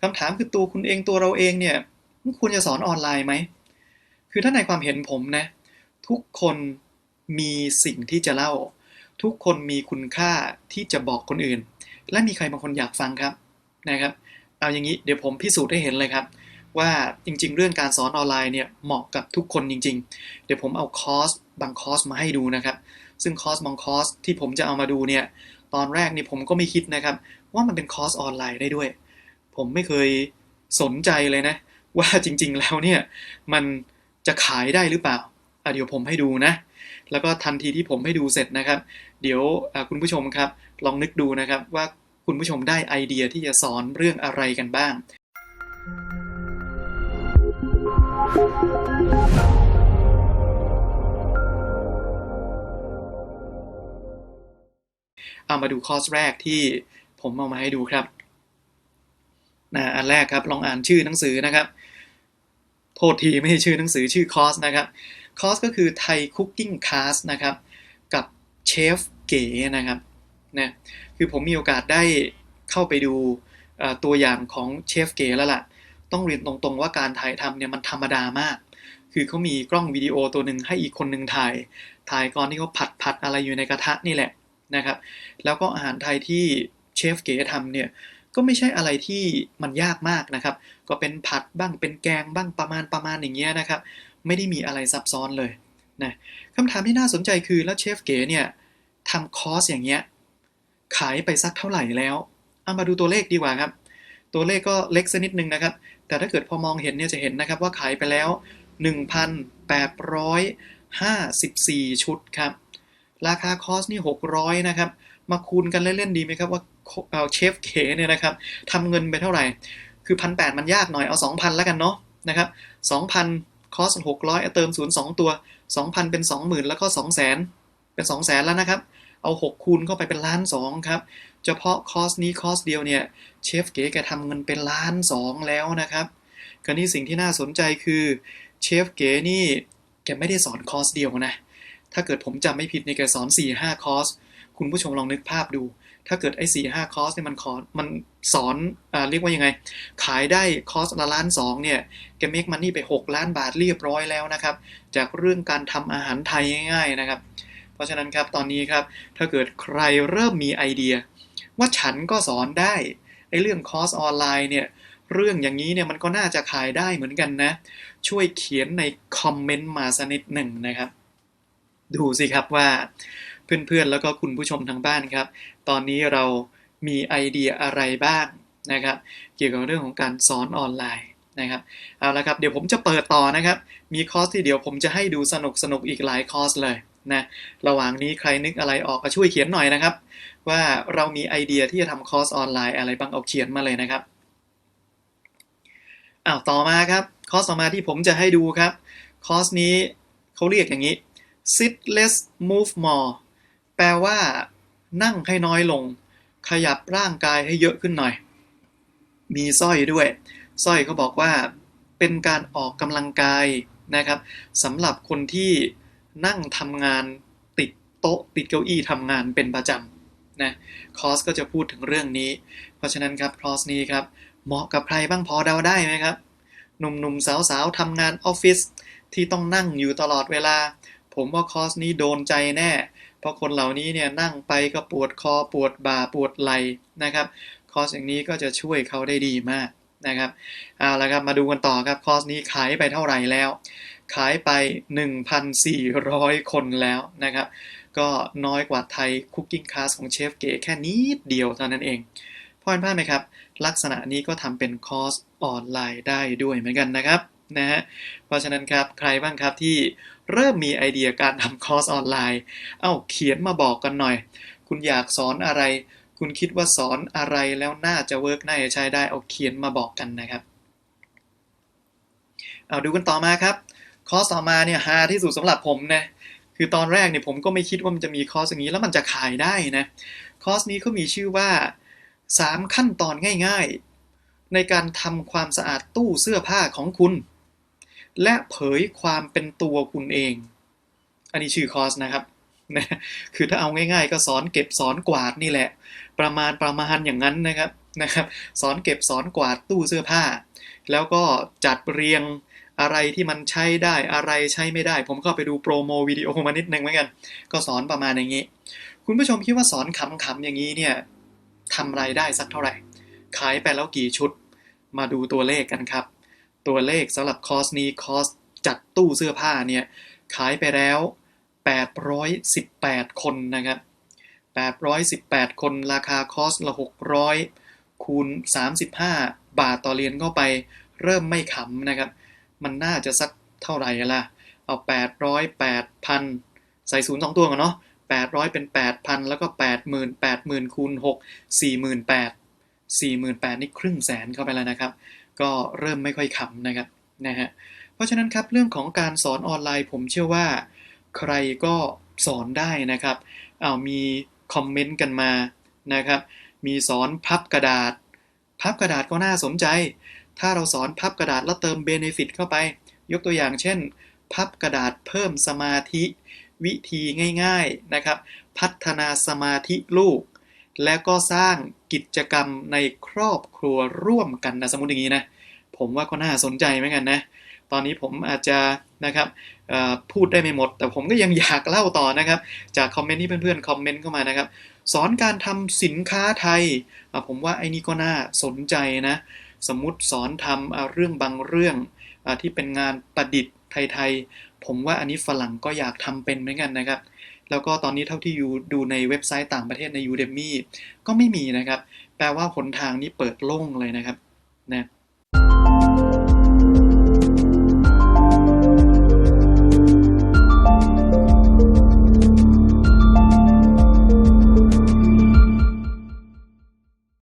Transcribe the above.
คำถามคือตัวคุณเองตัวเราเองเนี่ยควรจะสอนออนไลน์ไหม คือถ้าในความเห็นผมนะ ทุกคนมีสิ่งที่จะเล่า ทุกคนมีคุณค่าที่จะบอกคนอื่น และมีใครบางคนอยากฟังครับนะครับ เอาอย่างนี้เดี๋ยวผมพิสูจน์ให้เห็นเลยครับ ว่าจริง ๆ เรื่องการสอนออนไลน์เนี่ยเหมาะกับทุกคนจริง ๆ เดี๋ยวผมเอาคอร์สบางคอร์สมาให้ดูนะครับ ซึ่งคอร์สบางคอร์สที่ผมจะเอามาดูเนี่ยตอนแรกนี่ผมก็ไม่คิดนะครับ ว่ามันเป็นคอร์สออนไลน์ได้ด้วย ผมไม่เคยสนใจเลยนะ ว่าจริง ๆ แล้วเนี่ย มันจะขายได้หรือเปล่าอะเดี๋ยวผมให้ดูนะ แล้วก็ทันทีที่ผมให้ดูเสร็จนะครับ เดี๋ยวคุณผู้ชมครับ ลองนึกดูนะครับว่าคุณผู้ชมได้ไอเดียที่จะสอนเรื่องอะไรกันบ้างเอามาดูคอร์สแรกที่ผมเอามาให้ดูครับ นะอันแรกครับลองอ่านชื่อหนังสือนะครับ โทษทีไม่ใช่ชื่อหนังสือชื่อคอร์สนะครับคอร์สก็คือไทยคุกกิ้งคลาสนะครับ กับเชฟเก๋นะครับนะคือผมมีโอกาสได้เข้าไปดูตัวอย่างของเชฟเก๋แล้วล่ะ ต้องเรียนตรงๆว่าการถ่ายทำเนี่ยมันธรรมดามาก คือเขามีกล้องวิดีโอตัวหนึ่งให้อีกคนหนึ่งถ่าย ถ่ายก่อนที่เขาผัดผัดอะไรอยู่ในกระทะนี่แหละนะครับ แล้วก็อาหารไทยที่เชฟเก๋ทำเนี่ย ก็ไม่ใช่อะไรที่มันยากมากนะครับ ก็เป็นผัดบ้างเป็นแกงบ้างประมาณประมาณอย่างเงี้ยนะครับ ไม่ได้มีอะไรซับซ้อนเลยนะคำถามที่น่าสนใจคือแล้วเชฟเก๋เนี่ยทำคอร์สอย่างเงี้ยขายไปสักเท่าไหร่แล้ว เอามาดูตัวเลขดีกว่าครับ ตัวเลขก็เล็กสักนิดนึงนะครับ แต่ถ้าเกิดพอมองเห็นเนี่ยจะเห็นนะครับว่าขายไปแล้ว 1,854 ชุดครับ ราคาคอร์สนี่ 600 นะครับ มาคูณกันเล่นๆดีไหมครับว่าเชฟเขเนี่ยนะครับทำเงินไปเท่าไหร่ คือพันแมันยากหน่อยเอา 2,000 แล้วกันเนาะนะครับ2,000คอร์ส600เติม0 2ตัว 2,000 เป็น 20,000 แล้วก็ 200,000 เป็น 200,000 แล้วนะครับ เอา 6 คูณเข้าไปเป็นล้าน2ครับ เฉพาะคอสนี้คอสเดียวเนี่ยเชฟเก๋แกทำเงินเป็นล้าน2แล้วนะครับคราวนี้สิ่งที่น่าสนใจคือเชฟเก๋นี่แกไม่ได้สอนคอสเดียวนะ ถ้าเกิดผมจำไม่ผิดในแกสอน 4-5 คอร์ส คุณผู้ชมลองนึกภาพดู ถ้าเกิดไอ้สี่ห้าคอร์สเนี่ยมันขอมันสอนอ่าเรียกว่ายังไง ขายได้คอร์สละล้านสองเนี่ยแกเมกมันนี่ไป 6 ล้านบาทเรียบร้อยแล้วนะครับ จากเรื่องการทำอาหารไทยง่าย ๆนะครับ เพราะฉะนั้นครับตอนนี้ครับ ถ้าเกิดใครเริ่มมีไอเดีย ว่าฉันก็สอนได้ไอ้เรื่องคอร์สออนไลน์เนี่ยเรื่องอย่างนี้เนี่ยมันก็น่าจะขายได้เหมือนกันนะ ช่วยเขียนในคอมเมนต์มาสักนิดหนึ่งนะครับ ดูสิครับว่า เพื่อนๆ แล้วก็คุณผู้ชมทางบ้านครับ ตอนนี้เรามีไอเดียอะไรบ้างนะครับ เกี่ยวกับเรื่องของการสอนออนไลน์นะครับเอาละครับเดี๋ยวผมจะเปิดต่อนะครับ มีคอร์สที่เดี๋ยวผมจะให้ดูสนุกสนุกอีกหลายคอร์สเลยนะระหว่างนี้ใครนึกอะไรออกก็ช่วยเขียนหน่อยนะครับ ว่าเรามีไอเดียที่จะทำคอร์สออนไลน์อะไรบ้างเอาเขียนมาเลยนะครับอ้าวต่อมาครับคอร์สต่อมาที่ผมจะให้ดูครับคอร์สนี้เขาเรียกอย่างนี้ sit less move more แปลว่า นั่งให้น้อยลง ขยับร่างกายให้เยอะขึ้นหน่อย มีสร้อยด้วยสร้อยเขาบอกว่า เป็นการออกกำลังกายนะครับสำหรับคนที่นั่งทำงานติดโต๊ะติดเก้าอี้ทำงานเป็นประจำนะคอสก็จะพูดถึงเรื่องนี้ เพราะฉะนั้นครับคอสนี้ครับเหมาะกับใครบ้างพอเดาได้ไหมครับหนุ่มๆสาวๆทำงานออฟฟิศที่ต้องนั่งอยู่ตลอดเวลา ผมว่าคอสนี้โดนใจแน่ เพราะคนเหล่านี้เนี่ยนั่งไปก็ปวดคอปวดบ่าปวดไหล่นะครับ คอร์สอย่างนี้ก็จะช่วยเขาได้ดีมากนะครับเอาละครับมาดูกันต่อครับคอร์สนี้ขายไปเท่าไหร่แล้ว ขายไป 1,400 คนแล้วนะครับ ก็น้อยกว่าไทยคุกกิ้งคลาสของเชฟเก๋แค่นิดเดียวเท่านั้นเองพอเห็นภาพไหมครับ ลักษณะนี้ก็ทำเป็นคอร์สออนไลน์ได้ด้วยเหมือนกันนะครับนะฮะเพราะฉะนั้นครับใครบ้างครับที่ เริ่มมีไอเดียการทำคอร์สออนไลน์ เอ้าเขียนมาบอกกันหน่อย คุณอยากสอนอะไร คุณคิดว่าสอนอะไรแล้วน่าจะเวิร์กน่าจะใช้ได้เอาเขียนมาบอกกันนะครับเอาดูกันต่อมาครับคอร์สต่อมาเนี่ยฮาที่สุดสำหรับผมนะคือตอนแรกเนี่ยผมก็ไม่คิดว่ามันจะมีคอร์สอย่างนี้แล้วมันจะขายได้นะคอร์สนี้เขามีชื่อว่า 3 ขั้นตอนง่าย ๆ ในการทำความสะอาดตู้เสื้อผ้าของคุณ และเผยความเป็นตัวคุณเอง อันนี้ชื่อคอร์สนะครับนะคือถ้าเอาง่ายๆ ก็สอนเก็บสอนกวาดนี่แหละ ประมาณประมาณอย่างนั้นนะครับนะครับ สอนเก็บสอนกวาดตู้เสื้อผ้า แล้วก็จัดเรียงอะไรที่มันใช้ได้อะไรใช้ไม่ได้ ผมก็ไปดูโปรโมวิดีโอมานิดนึงเหมือนกัน ก็สอนประมาณอย่างนี้ คุณผู้ชมคิดว่าสอนขำๆอย่างนี้เนี่ยทำรายได้สักเท่าไหร่ ขายไปแล้วกี่ชุด มาดูตัวเลขกันครับ ตัวเลขสำหรับคอร์สนี้คอร์สจัดตู้เสื้อผ้าเนี่ยขายไปแล้ว 818 คนนะครับ 818 คนราคาคอร์สละ 600 คูณ 35 บาทต่อเรียนเข้าไปเริ่มไม่ขำนะครับ มันน่าจะสักเท่าไหร่ล่ะ เอา 800 8,000ใส่ศูนย์สองตัวก่อนเนาะ800 เป็น 8,000 แล้วก็ 80,000 80,000คูณ6 48,000 48,000 นี่ครึ่งแสนเข้าไปแล้วนะครับ ก็เริ่มไม่ค่อยขำนะครับนะฮะเพราะฉะนั้นครับเรื่องของการสอนออนไลน์ ผมเชื่อว่า ใครก็สอนได้นะครับเอามีคอมเมนต์กันมานะครับมีสอนพับกระดาษ พับกระดาษก็น่าสนใจ ถ้าเราสอนพับกระดาษแล้วเติมเบเนฟิตเข้าไป ยกตัวอย่างเช่น พับกระดาษเพิ่มสมาธิ วิธีง่าย ๆนะครับ พัฒนาสมาธิลูก แล้วก็สร้างกิจกรรมในครอบครัวร่วมกันนะสมมติอย่างนี้นะผมว่าก็น่าสนใจเหมือนกันนะตอนนี้ผมอาจจะนะครับพูดได้ไม่หมด แต่ผมก็ยังอยากเล่าต่อนะครับ จากคอมเมนต์ที่เพื่อนๆคอมเมนต์เข้ามานะครับ สอนการทำสินค้าไทย ผมว่าไอ้นี่ก็น่าสนใจนะ สมมุติสอนทำเรื่องบางเรื่องอที่เป็นงานประดิษฐ์ไทยๆ ผมว่าอันนี้ฝรั่งก็อยากทำเป็นเหมือนกันนะครับ แล้วก็ตอนนี้เท่าที่ยูดูในเว็บไซต์ต่างประเทศใน Udemy ก็ไม่มีนะครับ แปลว่าหนทางนี้เปิดโล่งเลยนะครับนะ